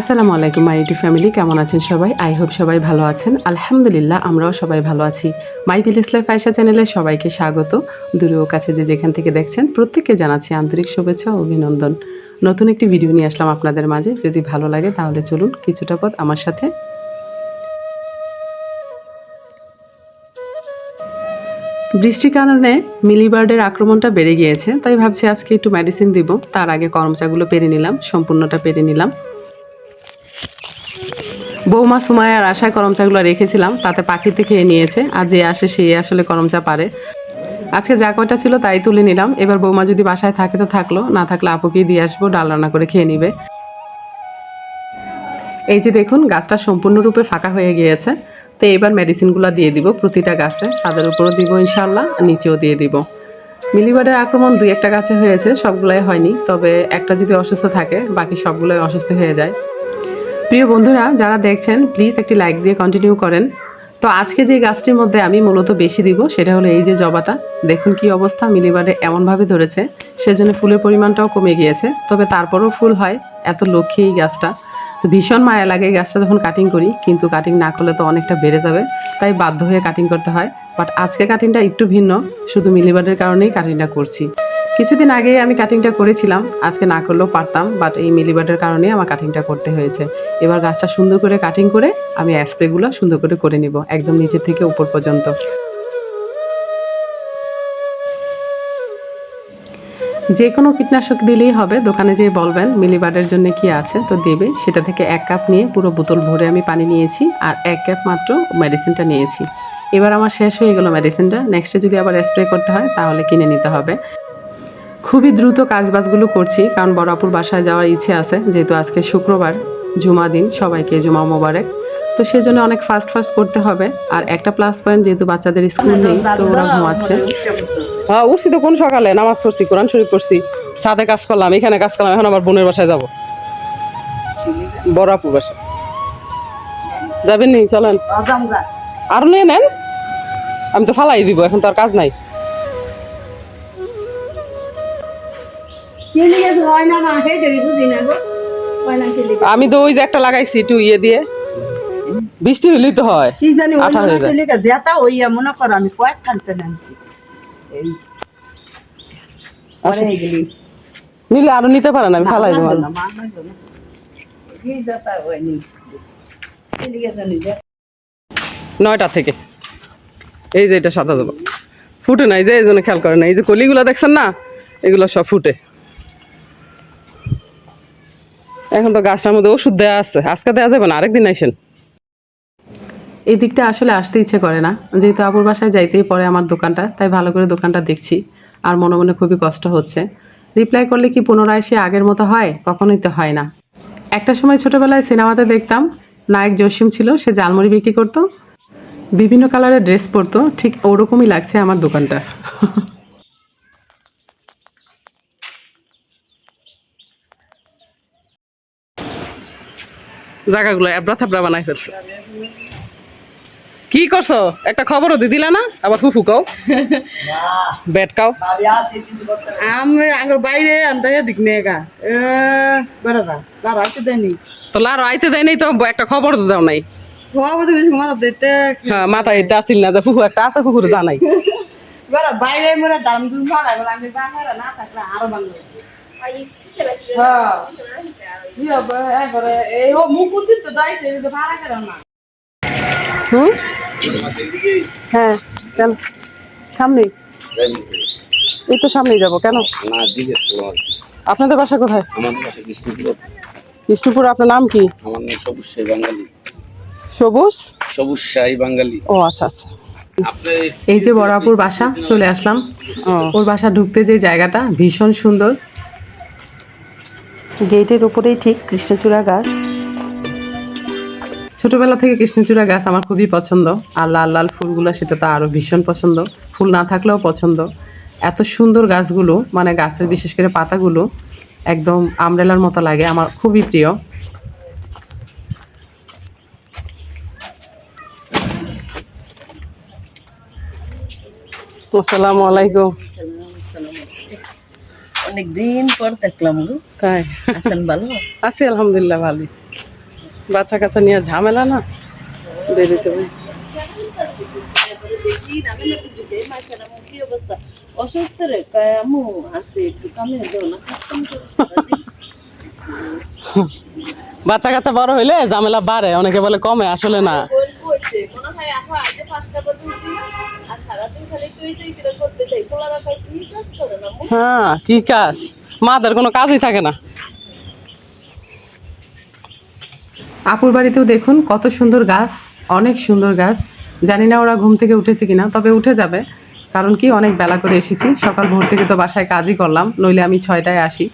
আসসালামু আলাইকুম, মাই UT family. কেমন আছেন সবাই? আই হোপ সবাই ভালো আছেন। আলহামদুলিল্লাহ, আমরাও সবাই ভালো আছি। মাই ভিলেজ লাইফ আয়সা চ্যানেলে সবাইকে স্বাগত। দূরে ও কাছে যে যেখান থেকে দেখছেন, প্রত্যেককে জানাচ্ছি আন্তরিক শুভেচ্ছা ও অভিনন্দন। নতুন একটি ভিডিও নিয়ে আসলাম আপনাদের মাঝে। যদি ভালো লাগে, তাহলে চলুন কিছুটা পথ আমার সাথে। বৃষ্টির কারণে মিলিবার্ডের আক্রমণটা বেড়ে গিয়েছে, তাই ভাবছি আজকে একটু মেডিসিন দিব। তার আগে করমচাগুলো পেরে নিলাম, সম্পূর্ণটা পেরে নিলাম। বৌমা সুমায় আর আশায় করমচাগুলো রেখেছিলাম, তাতে পাখিতে খেয়ে নিয়েছে। আর যে আসে সে আসলে করমচা পারে। আজকে যা কয়টা ছিল তাই তুলে নিলাম। এবার বৌমা যদি বাসায় থাকে তো থাকল, না থাকলে আপুকেই দিয়ে আসব, ডাল রান্না করে খেয়ে নিবে। এই যে দেখুন, গাছটা সম্পূর্ণরূপে ফাঁকা হয়ে গিয়েছে। তো এবার মেডিসিনগুলো দিয়ে দিব প্রতিটা গাছে। ছাদের উপরও দিব ইনশাল্লাহ নিচেও দিয়ে দিব। মিলিবার্ডের আক্রমণ দুই একটা গাছে হয়েছে, সবগুলাই হয়নি। তবে একটা যদি অসুস্থ থাকে, বাকি সবগুলোই অসুস্থ হয়ে যায়। প্রিয় বন্ধুরা, যারা দেখছেন প্লিজ একটি লাইক দিয়ে কন্টিনিউ করেন। তো আজকে যে গাছটির মধ্যে আমি মূলত বেশি দিব, সেটা হলো এই যে জবাটা। দেখুন কি অবস্থা মিলিবারে এমনভাবে ধরেছে, সেজন্য ফুলের পরিমাণটাও কমে গিয়েছে। তবে তারপরও ফুল হয়, এত লক্ষ্মী এই গাছটা। তো ভীষণ মায়া লাগে এই গাছটা যখন কাটিং করি, কিন্তু কাটিং না করলে তো অনেকটা বেড়ে যাবে, তাই বাধ্য হয়ে কাটিং করতে হয়। বাট আজকে কাটিংটা একটু ভিন্ন, শুধু মিলিবারের কারণেই কাটিংটা করছি। কিছুদিন আগেই আমি কাটিংটা করেছিলাম, আজকে না করলেও পারতাম বাট এই মিলিবার্ডের কারণে আমার কাটিংটা করতে হয়েছে। এবার গাছটা সুন্দর করে কাটিং করে আমি স্প্রেগুলো সুন্দর করে করে নিব, একদম নিচের থেকে উপর পর্যন্ত। যে কোনো কীটনাশক দিলেই হবে, দোকানে যেয়ে বলবেন মিলিবার্ডের জন্য কি আছে, তো দেবে। সেটা থেকে এক কাপ নিয়ে পুরো বোতল ভরে আমি পানি নিয়েছি, আর এক কাপ মাত্র মেডিসিনটা নিয়েছি। এবার আমার শেষ হয়ে গেল মেডিসিনটা নেক্সটে যদি আবার স্প্রে করতে হয়, তাহলে কিনে নিতে হবে। খুবই দ্রুত কাজবাজগুলো করছি কারণ বড়াপুর বাসায় যাওয়ার ইচ্ছে আছে যেহেতু আজকে শুক্রবার জুমা দিন সবাইকে জুমা মোবারক। তো সেজন্য অনেক ফাস্ট ফাস্ট করতে হবে আর একটা প্লাস পয়েন্ট যেহেতু বাচ্চাদের স্কুল নেই তো ওরা ঘুমাচ্ছে। হ্যাঁ উঠছি তো কোন সকালে? নামাজ পড়ছি কোরআন শরীফ পড়ছি সাথে কাজ করলাম এখানে কাজ করলাম এখন আবার বোনের বাসায় যাব। বড়াপুর বাসা যাবেন নি? চলেন। আরও নিয়ে নেন। আমি তো ফালাই দিব এখন তো আর কাজ নাই। আমি তো ওই যে একটা লাগাইছি একটু ইয়ে দিয়ে বৃষ্টি হলেই তো হয় কি জানি আঠা হয়ে যায়। যেটা ওই মনে করো আমি কয়েক খানতে নামছি এই নিলে আরও নিতে পারেন আমি ফালাই দেবো না, না। নি নয়টা থেকে এই যে এটা সাদা দেবো ফুটে নাই যে এই জন্য খেয়াল করে না এই যে কলিগুলো দেখছেন না এগুলো সব ফুটে এখন তো গাছটার মধ্যে ওষুধ দেওয়া আছে। আজকে দেওয়া যাবে না, আরেকদিন আইসেন। এই দিকটা আসলে আসতে ইচ্ছে করে না। যেহেতু আপুর বাসায় যাইতেই পরে আমার দোকানটা, তাই ভালো করে দোকানটা দেখছি। আর মনে মনে খুবই কষ্ট হচ্ছে। রিপ্লাই করলে কি পুনরায় সে আগের মতো হয়? কখনোই তো হয় না। একটা সময় ছোটবেলায় সিনেমাতে দেখতাম, নায়ক জসিম ছিল, সে জালমুড়ি বিক্রি করতো। বিভিন্ন কালারের ড্রেস পরতো, ঠিক ওরকমই লাগছে আমার দোকানটা। জায়গাগুলো এবড়া থাবড়া বানাই ফেলছে। কি করছ? একটা খবরও দি দিলা না? আবার ফুফু কাও। বেট কাও। আমরা আগর বাইরে আন্দাজে দিক নিয়ে গা। বেড়া দা তার আছে দেনি তো লারো আইতে দেয় তো একটা খবর তো দাও নাই। হওয়া বলতে বেশি মাথা দিতে হ্যাঁ মাথায় এটা আসিল না যে ফুফু একটা আছে ফুফুর জানাই। বেড়া বাইরে মোরা দাম দুন ভাড়া আমি বাংলা না থাকলে আরও বাংলা হ্যাঁ। কি হবে একবারে এই ও মুখ দিতে দাইছে ভাড়া করে না হুম হ্যাঁ কেন সামনেই এই তো সামনেই যাব কেন? না জিজ্ঞেস করো আপনাদের বাসা কোথায়? আমার বিষ্ণুপুর। বিষ্ণুপুর আপনার নাম কি? আমার নাম সবুজ শাহী বাঙালি। সবুজ? সবুজ শাহী বাঙালি। ও আচ্ছা আচ্ছা। এই যে বড়াপুর বাসা চলে আসলাম। ওর বাসা ঢুকতে যে জায়গাটা ভীষণ সুন্দর। গেটের উপরেই ঠিক কৃষ্ণচূড়া গাছ। ছোটবেলা থেকে কৃষ্ণচূড়া গাছ আমার খুবই পছন্দ। আর লাল লাল ফুলগুলো সেটা তো আরও ভীষণ পছন্দ। ফুল না থাকলেও পছন্দ। এত সুন্দর গাছগুলো মানে গাছের বিশেষ করে পাতাগুলো, একদম আমরেলার মতো লাগে, আমার খুবই প্রিয়। আসসালামু আলাইকুম। অনেকদিন পর দেখলাম গো। তাই? আছেন ভালো? আছি আলহামদুলিল্লাহ ভালো। বাচ্চা কাচ্চা নিয়ে ঝামেলা না? বেরোতে অসুস্থ রে কয় আছে একটু কামে না বাচ্চা কাচ্চা বড় হইলে ঝামেলা বাড়ে অনেকে বলে কমে আসলে না। হয় কি কাজ করে না? মু হ্যাঁ কি কাজ? মাদের কোনো কাজই থাকে না। আপুর বাড়িতেও দেখুন কত সুন্দর গাছ অনেক সুন্দর গাছ। জানি না ওরা ঘুম থেকে উঠেছে কিনা তবে উঠে যাবে। কারণ কি অনেক বেলা করে এসেছি। সকাল ভোর থেকে তো বাসায় কাজই করলাম নইলে আমি ছয়টায় আসি।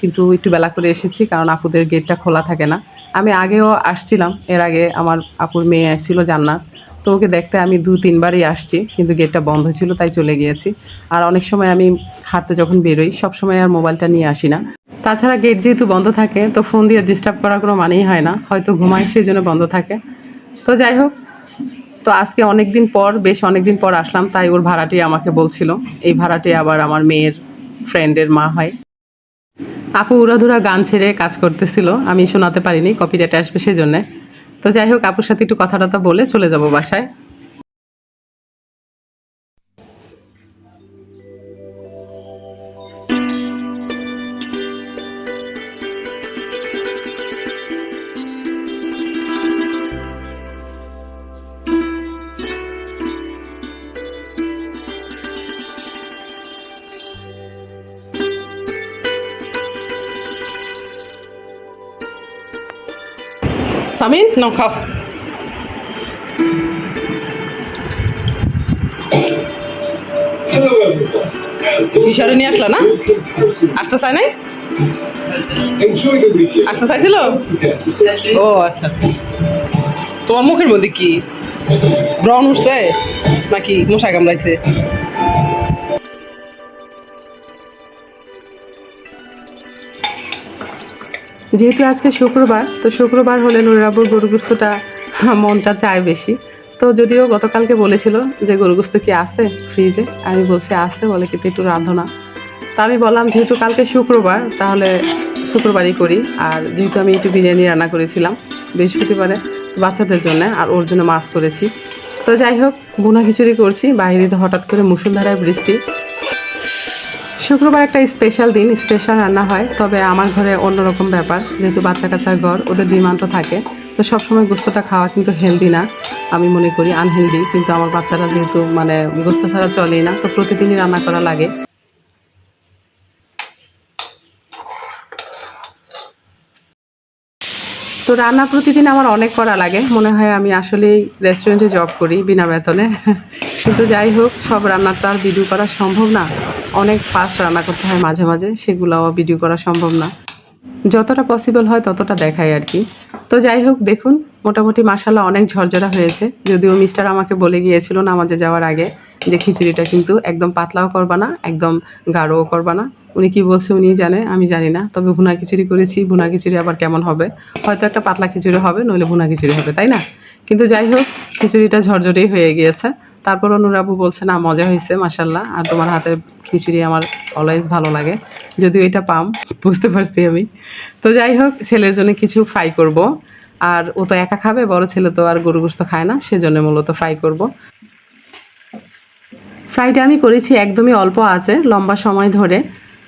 কিন্তু একটু বেলা করে এসেছি কারণ আপুদের গেটটা খোলা থাকে না। আমি আগেও আসছিলাম এর আগে আমার আপুর মেয়ে আসছিল জান্নাত। তো ওকে দেখতে আমি দু, তিনবারই আসছি, কিন্তু গেটটা বন্ধ ছিল, তাই চলে গিয়েছি। আর অনেক সময় আমি হাঁটতে যখন বেরোই, সব সময় আর মোবাইলটা নিয়ে আসি না। তাছাড়া গেট যেহেতু বন্ধ থাকে, তো ফোন দিয়ে ডিস্টার্ব করার কোনো মানেই হয় না। হয়তো ঘুমাই, সেই জন্য বন্ধ থাকে। তো যাই হোক, তো আজকে অনেক দিন পর, বেশ অনেক দিন পর আসলাম, তাই ওর ভাড়াটি আমাকে বলছিল। এই ভাড়াটি আবার আমার মেয়ের ফ্রেন্ডের মা হয়। আপু উড়াধুরা গান ছেড়ে কাজ করতেছিল, আমি শোনাতে পারিনি কপিরাইট আসবে সেই জন্যে তো যাই হোক আপুর সাথে একটু কথা টথা বলে চলে যাব বাসায়। সামিন নাও খাও. কিশোরে নিয়ে আসলো না আসতে চায় নাই. আসতে চাইছিল. ও আচ্ছা তোমার মুখের মধ্যে কি ব্রণ উঠছে নাকি মশা কামড়াইছে যেহেতু আজকে শুক্রবার, তো শুক্রবার হলে নুরাবুর গরুগুস্তটা মনটা চায় বেশি। তো যদিও গতকালকে বলেছিল যে গরুগুস্ত কি আছে ফ্রিজে আমি বলছি আছে বলে কিন্তু একটু রাঁধো তা আমি বললাম, যেহেতু কালকে শুক্রবার, তাহলে শুক্রবারই করি। আর যেহেতু আমি একটু বিরিয়ানি রান্না করেছিলাম বৃহস্পতিবারে বাচ্চাদের জন্য, আর ওর জন্য মাছ করেছি। তো যাই হোক বোনা খিচুড়ি করছি, বাইরে হঠাৎ করে মুসুলধারায় বৃষ্টি। শুক্রবার একটা স্পেশাল দিন স্পেশাল রান্না হয়, তবে আমার ঘরে অন্যরকম ব্যাপার। যেহেতু বাচ্চা কাচ্চার ঘর, ওদের তো থাকে। তো সবসময় গোস্তটা খাওয়া কিন্তু হেলদি না। আমি মনে করি আনহেলদি কিন্তু আমার বাচ্চারা যেহেতু মানে গোস্ত ছাড়া চলেই না, তো প্রতিদিনই রান্না করা লাগে। তো রান্না প্রতিদিন আমার অনেক করা লাগে। মনে হয় আমি আসলেই রেস্টুরেন্টে জব করি বিনা বেতনে। কিন্তু যাই হোক, সব রান্না তো আর করা সম্ভব না। অনেক ফাস্ট রান্না করতে হয় মাঝে মাঝে, সেগুলোও ভিডিও করা সম্ভব না। যতটা পসিবল হয় ততটা দেখাই আর কি। তো যাই হোক, দেখুন, মোটামুটি মাসাল্লাহ অনেক ঝরঝরা হয়েছে। যদিও মিস্টার আমাকে বলে গিয়েছিল নামাজে যাওয়ার আগে যে খিচুড়িটা কিন্তু একদম পাতলাও করবা না, একদম গাঢ়ও করবা না। উনি কি বলছে উনি জানে, আমি জানি না। তবে ভুনা খিচুড়ি করেছি, ভুনা খিচুড়ি আবার কেমন হবে? হয়তো একটা পাতলা খিচুড়ি হবে, নইলে ভুনা খিচুড়ি হবে, তাই না? কিন্তু যাই হোক, খিচুড়িটা ঝরঝরেই হয়ে গিয়েছে। তারপর অনুরাবু বলছে, না, মজা হয়েছে মাসাল্লাহ আর তোমার হাতের খিচুড়ি আমার অলওয়েজ ভালো লাগে। যদিও এটা পাম, বুঝতে পারছি আমি। তো যাই হোক, ছেলের জন্য কিছু ফ্রাই করব। আর ও তো একা খাবে, বড় ছেলে তো আর গরু গোস্ত খায় না, সেজন্য মূলত ফ্রাই করব। ফ্রাইটা আমি করেছি একদমই অল্প আছে, লম্বা সময় ধরে।